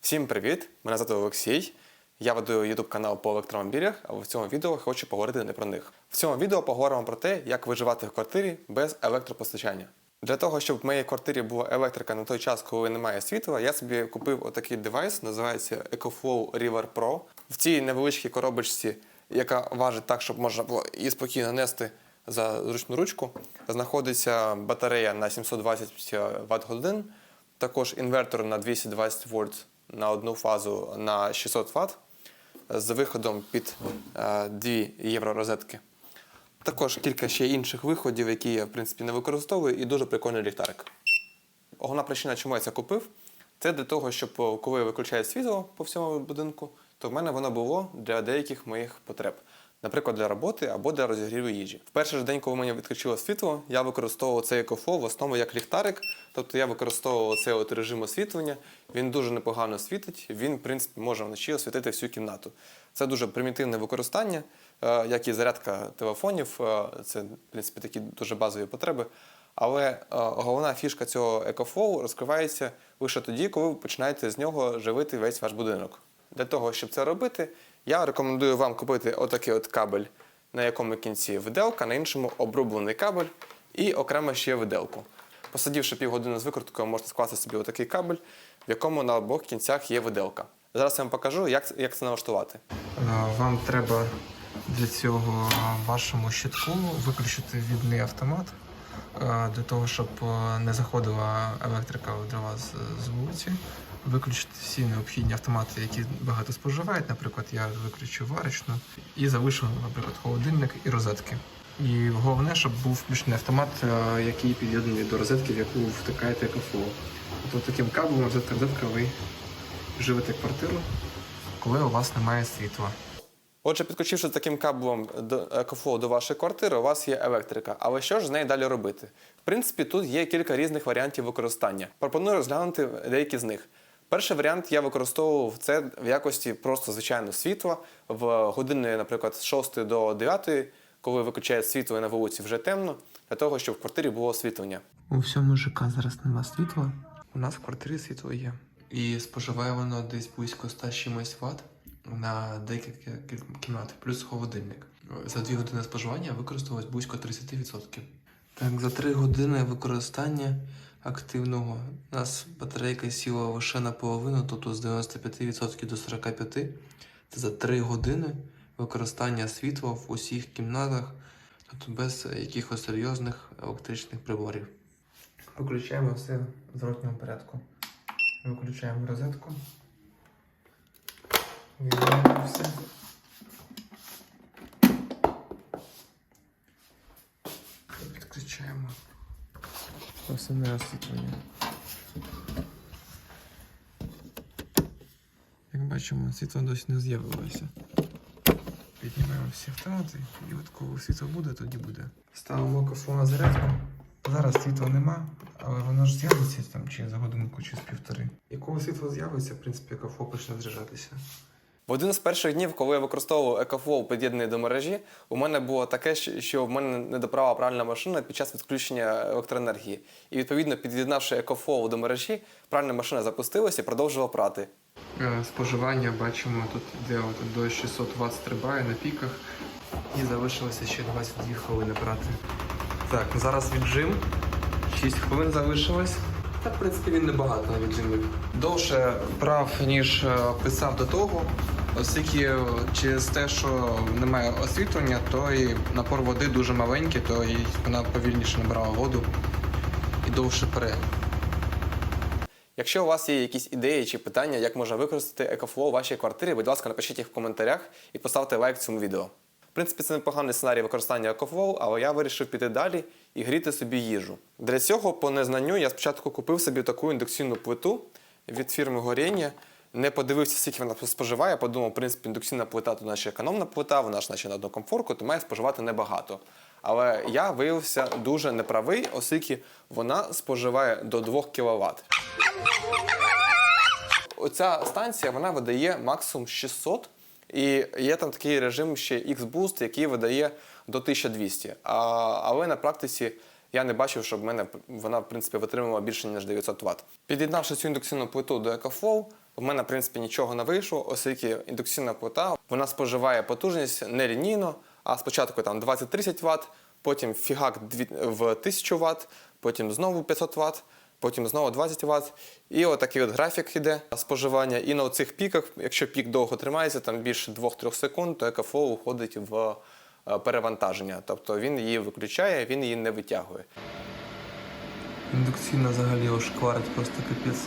Всім привіт! Мене звати Олексій. Я веду YouTube канал по електромобілях, а в цьому відео хочу поговорити не про них. В цьому відео поговоримо про те, як виживати в квартирі без електропостачання. Для того, щоб в моїй квартирі була електрика на той час, коли немає світла, я собі купив отакий девайс, називається EcoFlow River Pro. В цій невеличкій коробочці, яка важить так, щоб можна було її спокійно нести за зручну ручку, знаходиться батарея на 720 Вт годин, також інвертор на 220 вольт на одну фазу на 600 Вт з виходом під е, 2 євро розетки. Також кілька ще інших виходів, які я в принципі не використовую, і дуже прикольний ліхтарик. Головна причина, чому я це купив, це для того, щоб коли я виключаю світло по всьому будинку, то в мене воно було для деяких моїх потреб. Наприклад, для роботи або для розігріву їжі. В перший ж день, коли мені відключило світло, я використовував цей екофо в основному як ліхтарик. Тобто я використовував цей от режим освітлення. Він дуже непогано світить. Він, в принципі, може вночі освітити всю кімнату. Це дуже примітивне використання, е, як і зарядка телефонів. Е, Це, в принципі, такі дуже базові потреби. Але е, головна фішка цього екофлоу розкривається лише тоді, коли ви починаєте з нього живити весь ваш будинок. Для того, щоб це робити, я рекомендую вам купити отакий от кабель, на якому кінці виделка, на іншому обрублений кабель і окремо ще виделку. Посадивши півгодини з викруткою, можете скласти собі отакий кабель, в якому на обох кінцях є виделка. Зараз я вам покажу, як, як це налаштувати. Е, Вам треба для цього вашому щитку виключити відний автомат е, для того, щоб е, не заходила електрика до вас з вулиці. Виключити всі необхідні автомати, які багато споживають. Наприклад, я виключу варочну і залишу, наприклад, холодильник і розетки. І головне, щоб був включений автомат, е, який під'єднаний до розетки, в яку втикаєте екофлоу. Тобто таким кабелем розетка розетка ви живете квартиру, коли у вас немає світла. Отже, підключивши таким кабелем до екофлоу до вашої квартири, у вас є електрика. Але що ж з нею далі робити? В принципі, тут є кілька різних варіантів використання. Пропоную розглянути деякі з них. Перший варіант я використовував це в якості просто звичайного світла в години, наприклад, з 6 до 9, коли виключає світло і на вулиці вже темно, для того, щоб в квартирі було освітлення. У всьому ЖК зараз нема світла. У нас в квартирі світло є. І споживає воно десь близько 100 чимось ватт на декілька кімнат, плюс холодильник. За 2 години споживання використовувалось близько 30%. Так, за 3 години використання активного у нас батарейка сіла лише наполовину, тобто з 95% до 45%. Це за 3 години використання світла в усіх кімнатах, тобто без якихось серйозних електричних приборів. Виключаємо все в зворотньому порядку. Виключаємо розетку. Виявляємо все. Підключаємо основне освітлення. Як бачимо, світло досі не з'явилося. Піднімаємо всі автомати, і от коли світло буде, тоді буде. Ставимо кофу на зарядку. Зараз світла нема, але воно ж з'явиться там чи за годинку, чи з півтори. І коли світло з'явиться, в принципі, кафо почне заряджатися. В один з перших днів, коли я використовував екофлоу під'єднаний до мережі, у мене було таке, що- в мене не доправила правильна машина під час відключення електроенергії. І відповідно, під'єднавши екофлоу до мережі, правильна машина запустилася і продовжувала прати. Е, Споживання бачимо тут йде от до 600 Вт на піках. І залишилося ще 22 хвилини прати. Так, зараз віджим. 6 хвилин залишилось. Та, в принципі, він небагато на віджимі. Довше прав, ніж е, писав до того, оскільки е, через те, що немає освітлення, то і напор води дуже маленький, то і вона повільніше набирала воду і довше пере. Якщо у вас є якісь ідеї чи питання, як можна використати екофлоу у вашій квартирі, будь ласка, напишіть їх в коментарях і поставте лайк цьому відео. В принципі, це непоганий сценарій використання екофлоу, але я вирішив піти далі і гріти собі їжу. Для цього, по незнанню, я спочатку купив собі таку індукційну плиту від фірми Горіння. Не подивився, скільки вона споживає. Подумав, в принципі, індукційна плита то наша економна плита, вона ж наче на одну комфорку, то має споживати небагато. Але я виявився дуже неправий, оскільки вона споживає до 2 кВт. Оця станція вона видає максимум 600, і є там такий режим ще X-Boost, який видає до 1200. А, але на практиці я не бачив, щоб в мене вона в принципі витримувала більше ніж 900 Вт. Під'єднавши цю індукційну плиту до EcoFlow, У мене, в принципі, нічого не вийшло, оскільки індукційна плита вона споживає потужність не лінійно, а спочатку там 20-30 Вт, потім фігак в 1000 Вт, потім знову 500 Вт, потім знову 20 Вт. І отакий от графік іде споживання. І на цих піках, якщо пік довго тримається, там більше 2-3 секунд, то екофлоу уходить в е, перевантаження. Тобто він її виключає, він її не витягує. Індукційна взагалі ошкварить просто капець.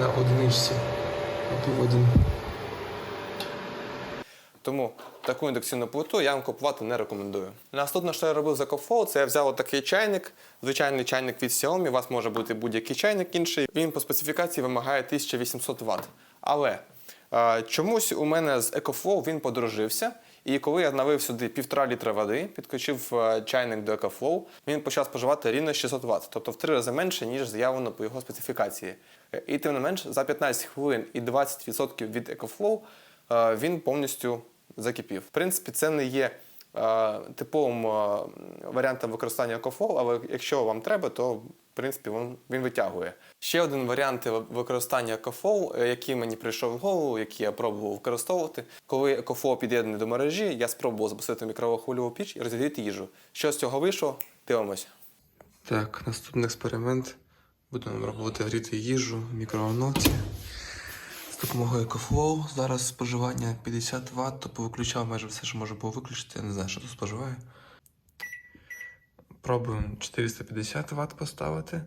На одиничці. Тут один. Тому таку індукційну плиту я вам купувати не рекомендую. Наступне, що я робив за кофоу, це я взяв такий чайник, звичайний чайник від Xiaomi. У вас може бути будь-який чайник інший. Він по специфікації вимагає 1800 Вт. Але е, чомусь у мене з EcoFlow він подорожився. І коли я налив сюди півтора літра води, підключив е, чайник до EcoFlow, він почав споживати рівно 600 Вт, тобто в три рази менше, ніж заявлено по його специфікації. І тим не менш, за 15 хвилин і 20% від EcoFlow е, він повністю закипів. В принципі, це не є е, типовим е, варіантом використання EcoFlow, але якщо вам треба, то в принципі він, він витягує. Ще один варіант використання EcoFlow, е, який мені прийшов в голову, який я пробував використовувати. Коли EcoFlow під'єднаний до мережі, я спробував запустити мікровохвильову піч і розігріти їжу. Що з цього вийшло? Дивимось. Так, наступний експеримент. Будемо робити гріти їжу в мікроволновці. З допомогою EcoFlow. Зараз споживання 50 Вт, тобто виключав майже все, що може було виключити. Я не знаю, що тут споживає. Пробуємо 450 Вт поставити.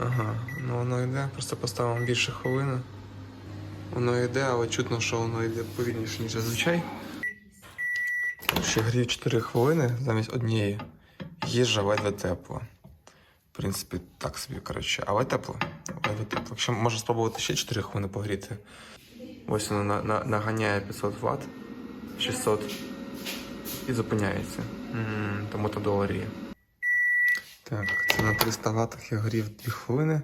Ага, ну воно йде, просто поставимо більше хвилини. Воно йде, але чутно, що воно йде повільніше, ніж зазвичай. Ще грію 4 хвилини замість однієї. Їжа ледве тепла. В принципі, так собі, коротше. Але тепло. Ледве тепло. Якщо можна спробувати ще 4 хвилини погріти. Ось воно на, на, наганяє 500 Вт, 600 і зупиняється. м тому то доларі. Так, це на 300 Вт я горів 2 хвилини.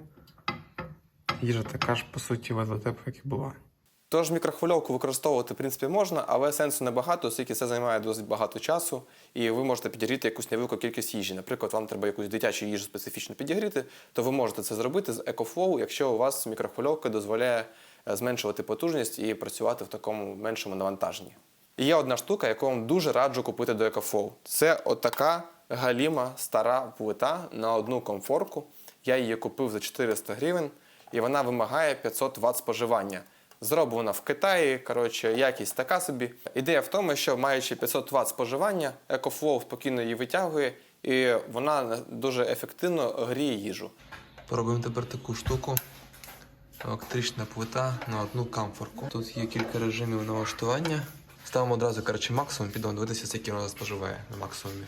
Їжа така ж, по суті, ледве тепла, як і була. Тож мікрохвильовку використовувати в принципі можна, але сенсу небагато, оскільки це займає досить багато часу, і ви можете підігріти якусь невелику кількість їжі. Наприклад, вам треба якусь дитячу їжу специфічно підігріти, то ви можете це зробити з EcoFlow, якщо у вас мікрохвильовка дозволяє е, зменшувати потужність і працювати в такому меншому навантаженні. І є одна штука, яку вам дуже раджу купити до EcoFlow. Це отака галіма стара плита на одну комфорку. Я її купив за 400 гривень, і вона вимагає 500 Вт споживання. Зроблена в Китаї, коротше, якість така собі. Ідея в тому, що маючи 500 Вт споживання, EcoFlow спокійно її витягує, і вона дуже ефективно гріє їжу. Пробуємо тепер таку штуку. Електрична плита на одну камфорку. Тут є кілька режимів налаштування. Ставимо одразу коротше, максимум, підемо дивитися, скільки вона споживає на максимумі.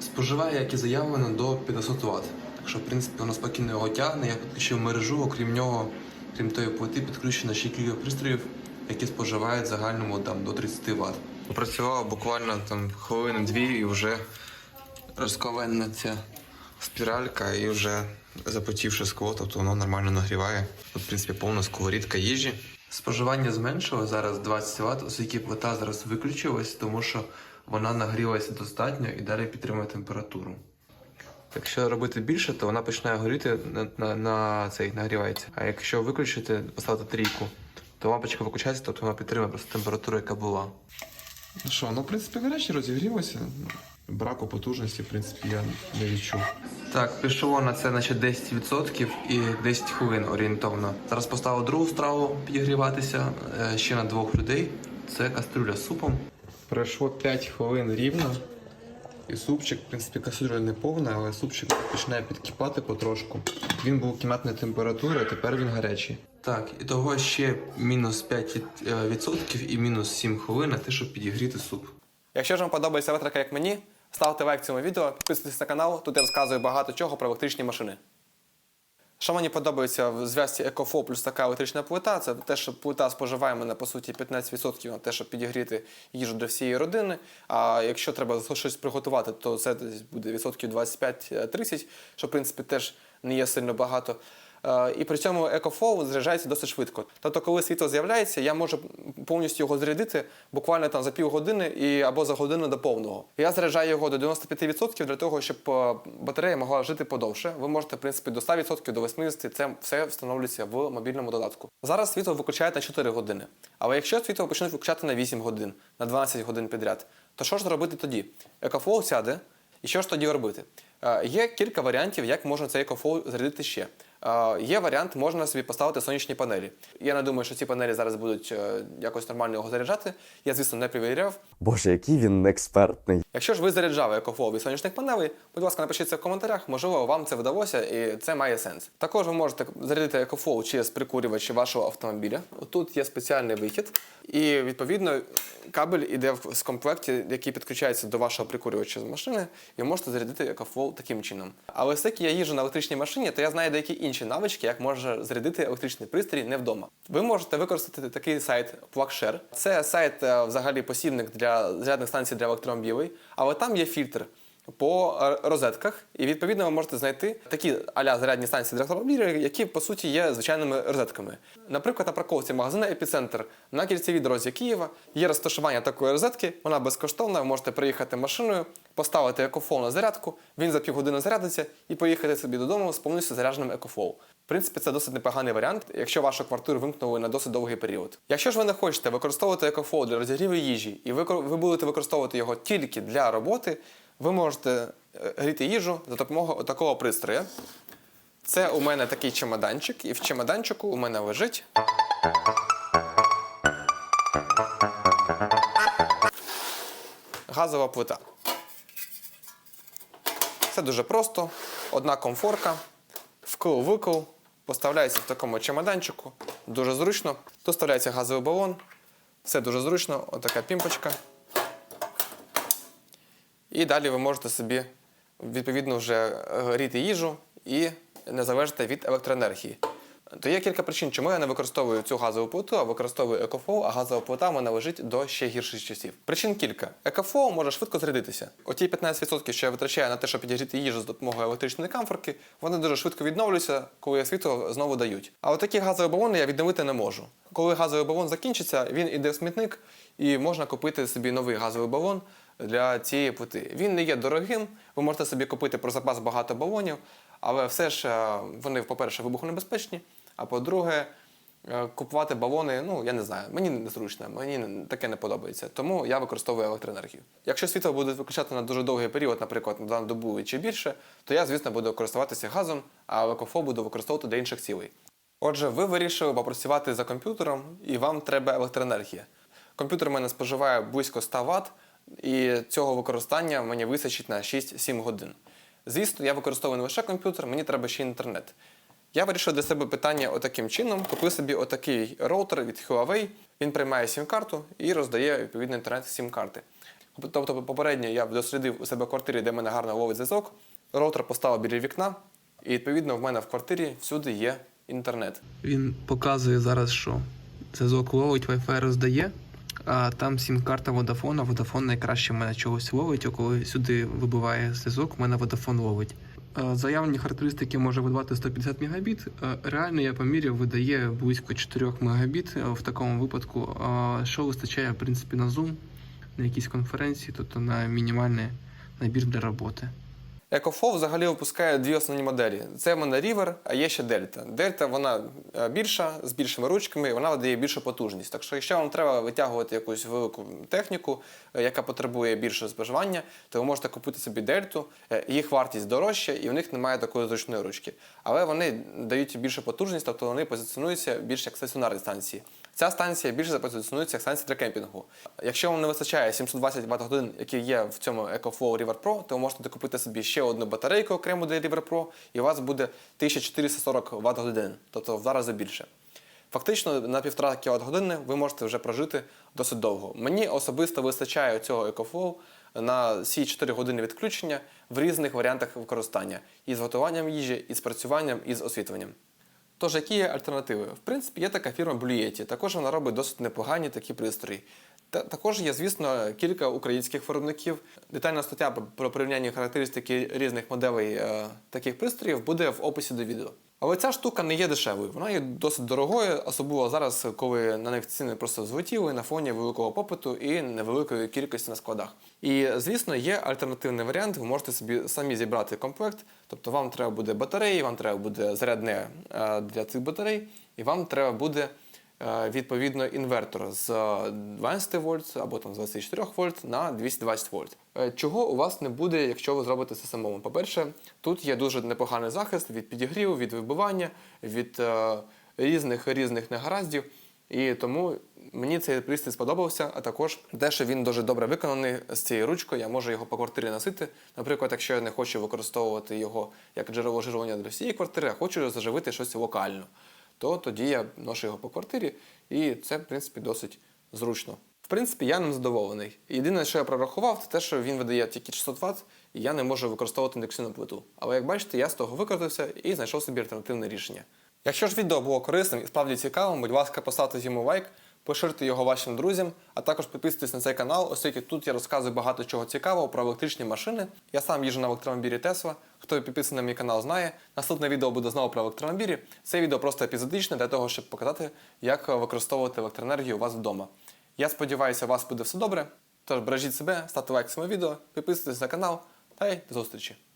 Споживає, як і заявлено, до 500 Вт. Так що, в принципі, воно спокійно його тягне. Я підключив мережу, окрім нього, крім тої плити, підключено ще кілька пристроїв, які споживають в загальному там, до 30 Вт. Попрацювала буквально там хвилини-дві і вже розковенна ця спіралька і вже запотівши скло, тобто воно нормально нагріває. Тут, в принципі, повна сковорідка їжі. Споживання зменшило зараз 20 Вт, оскільки плита зараз виключилась, тому що вона нагрілася достатньо і далі підтримує температуру. Якщо робити більше, то вона починає горіти на, на, на цей нагрівається. А якщо виключити, поставити трійку, то лампочка виключається, тобто вона підтримує просто температуру, яка була. Ну що, ну в принципі гаряче розігрілося. Браку потужності, в принципі, я не відчув. Так, пішло на це наче 10% і 10 хвилин орієнтовно. Зараз поставив другу страву підігріватися е, ще на двох людей. Це кастрюля з супом. Пройшло 5 хвилин рівно. І супчик, в принципі, кастрюля не повна, але супчик починає підкипати потрошку. Він був кімнатної температури, а тепер він гарячий. Так, і того ще мінус 5% і мінус 7 хвилин на те, щоб підігріти суп. Якщо ж вам подобається електрика, як мені, ставте лайк цьому відео, підписуйтесь на канал, тут я розказую багато чого про електричні машини. Що мені подобається в зв'язці Екофо плюс така електрична плита, це те, що плита споживає мене по суті 15% на те, щоб підігріти їжу для всієї родини. А якщо треба щось приготувати, то це десь буде відсотків 25-30, що в принципі теж не є сильно багато. Е, І при цьому EcoFlow заряджається досить швидко. Тобто, коли світло з'являється, я можу повністю його зарядити буквально там за півгодини і або за годину до повного. Я заряджаю його до 95% для того, щоб е, батарея могла жити подовше. Ви можете, в принципі, до 100% до 80%. Це все встановлюється в мобільному додатку. Зараз світло виключають на 4 години. Але якщо світло почнуть виключати на 8 годин, на 12 годин підряд, то що ж робити тоді? EcoFlow сяде, і що ж тоді робити? Е, Є кілька варіантів, як можна цей EcoFlow зарядити ще. Є варіант, можна собі поставити сонячні панелі. Я не думаю, що ці панелі зараз будуть е, якось нормально його заряджати. Я, звісно, не перевіряв. Боже, який він експертний. Якщо ж ви заряджали екофлоу від сонячних панелей, будь ласка, напишіть це в коментарях. Можливо, вам це вдалося і це має сенс. Також ви можете зарядити екофлоу через прикурювачі вашого автомобіля. Тут є спеціальний вихід, і відповідно кабель іде в комплекті, який підключається до вашого прикурювача з машини, і можете зарядити екофлоу таким чином. Але оскільки я їжджу на електричній машині, то я знаю деякі інші навички, як може зарядити електричний пристрій не вдома. Ви можете використати такий сайт PlugShare. Це сайт е, взагалі посібник для зарядних станцій для електромобілей, але там є фільтр по е, розетках, і відповідно ви можете знайти такі аля зарядні станції для електромобілів, які по суті є звичайними розетками. Наприклад, на парковці магазину Епіцентр на кільцевій дорозі Києва є розташування такої розетки, вона безкоштовна. Ви можете приїхати машиною, поставити екофол на зарядку, він за півгодини зарядиться і поїхати собі додому з повністю зарядженим екофол. В принципі, це досить непоганий варіант, якщо вашу квартиру вимкнули на досить довгий період. Якщо ж ви не хочете використовувати екофол для розігріву їжі, і ви, ви будете використовувати його тільки для роботи, ви можете е, гріти їжу за допомогою такого пристрою. Це у мене такий чемоданчик, і в чемоданчику у мене лежить. Газова плита. Все дуже просто. Одна комфорка, вкл-викл, поставляється в такому чемоданчику. Дуже зручно. Тут вставляється газовий балон. Все дуже зручно. Отака пімпочка. І далі ви можете собі відповідно вже е, гріти їжу і не залежите від електроенергії. То є кілька причин, чому я не використовую цю газову плиту, а використовую екофол, а газова плита мене лежить до ще гірших часів. Причин кілька. Екофол може швидко зарядитися. Оті 15%, що я витрачаю на те, щоб підігріти їжу з допомогою електричної камфорки, вони дуже швидко відновлюються, коли світло знову дають. А от такі газові балони я відновити не можу. Коли газовий балон закінчиться, він іде в смітник і можна купити собі новий газовий балон для цієї плити. Він не є дорогим, ви можете собі купити про запас багато балонів, але все ж е, вони, по-перше, вибухонебезпечні, а по-друге, е, купувати балони, ну я не знаю, мені незручно, мені таке не подобається. Тому я використовую електроенергію. Якщо світло буде виключати на дуже довгий період, наприклад, на добу чи більше, то я, звісно, буду користуватися газом, а елекофол буду використовувати для інших цілей. Отже, ви вирішили попрацювати за комп'ютером, і вам треба електроенергія. Комп'ютер у мене споживає близько 100 Вт, і цього використання мені вистачить на 6-7 годин. Звісно, я використовую не лише комп'ютер, мені треба ще інтернет. Я вирішив для себе питання отаким чином. Купив собі отакий роутер від Huawei. Він приймає сім-карту і роздає відповідно інтернет сім-карти. Тобто, попередньо я дослідив у себе квартирі, де в мене гарно ловить зв'язок. Роутер поставив біля вікна, і відповідно в мене в квартирі всюди є інтернет. Він показує зараз, що зв'язок ловить, Wi-Fi роздає, там сім-карта Vodafone, Vodafone найкраще мене чогось ловить, а коли сюди вибиває зв'язок, мене Vodafone ловить. Заявлені характеристики може видавати 150 Мбіт. Реально я поміряв, видає близько 4 Мбіт в такому випадку, що вистачає в принципі на Zoom, на якійсь конференції, тобто на мінімальний набір для роботи. EcoFlow взагалі випускає дві основні моделі. Це мене River, а є ще Delta. Delta вона е, більша, з більшими ручками, вона дає більшу потужність. Так що, якщо вам треба витягувати якусь велику техніку, е, яка потребує більшого споживання, то ви можете купити собі Дельту. Їх вартість дорожча, і в них немає такої зручної ручки. Але вони дають більшу потужність, тобто вони позиціонуються більш як стаціонарні станції. Ця станція більше запозиціонується як станція для кемпінгу. Якщо вам не вистачає 720 Вт годин, які є в цьому EcoFlow River Pro, то ви можете докупити собі ще одну батарейку окрему для River Pro, і у вас буде 1440 Вт годин, тобто в два рази більше. Фактично на півтора кВт години ви можете вже прожити досить довго. Мені особисто вистачає цього EcoFlow на всі 4 години відключення в різних варіантах використання із готуванням їжі, із працюванням, із освітлюванням. Тож, які є альтернативи? В принципі, є така фірма Yeti, також вона робить досить непогані такі пристрої. Та також є, звісно, кілька українських виробників. Детальна стаття про порівняння характеристики різних моделей е, таких пристроїв буде в описі до відео. Але ця штука не є дешевою, вона є досить дорогою, особливо зараз, коли на них ціни просто злетіли на фоні великого попиту і невеликої кількості на складах. І звісно, є альтернативний варіант. Ви можете собі самі зібрати комплект, тобто вам треба буде батареї, вам треба буде зарядне е, для цих батарей, і вам треба буде е, відповідно інвертор з 12 вольт або там з 24 вольт на 220 вольт. Е, Чого у вас не буде, якщо ви зробите це самому? По-перше, тут є дуже непоганий захист від підігріву, від вибивання, від різних різних негараздів. І тому мені цей пристрій сподобався, а також те, що він дуже добре виконаний з цією ручкою, я можу його по квартирі носити. Наприклад, якщо я не хочу використовувати його як джерело живлення для всієї квартири, а хочу заживити щось локально, то тоді я ношу його по квартирі, і це, в принципі, досить зручно. В принципі, я ним задоволений. Єдине, що я прорахував, це те, що він видає тільки 600 Вт, і я не можу використовувати індукційну плиту. Але як бачите, я з того викрутився і знайшов собі альтернативне рішення. Якщо ж відео було корисним і справді цікавим, будь ласка, поставте йому лайк, поширте його вашим друзям, а також підписуйтесь на цей канал, оскільки тут я розказую багато чого цікавого про електричні машини. Я сам їжджу на електромобілі Tesla. Хто підписаний на мій канал, знає. Наступне відео буде знову про електромобілі. Це відео просто епізодичне для того, щоб показати, як використовувати електроенергію у вас вдома. Я сподіваюся, у вас буде все добре. Тож бережіть себе, ставте лайк цьому відео, підписуйтесь на канал та й до зустрічі!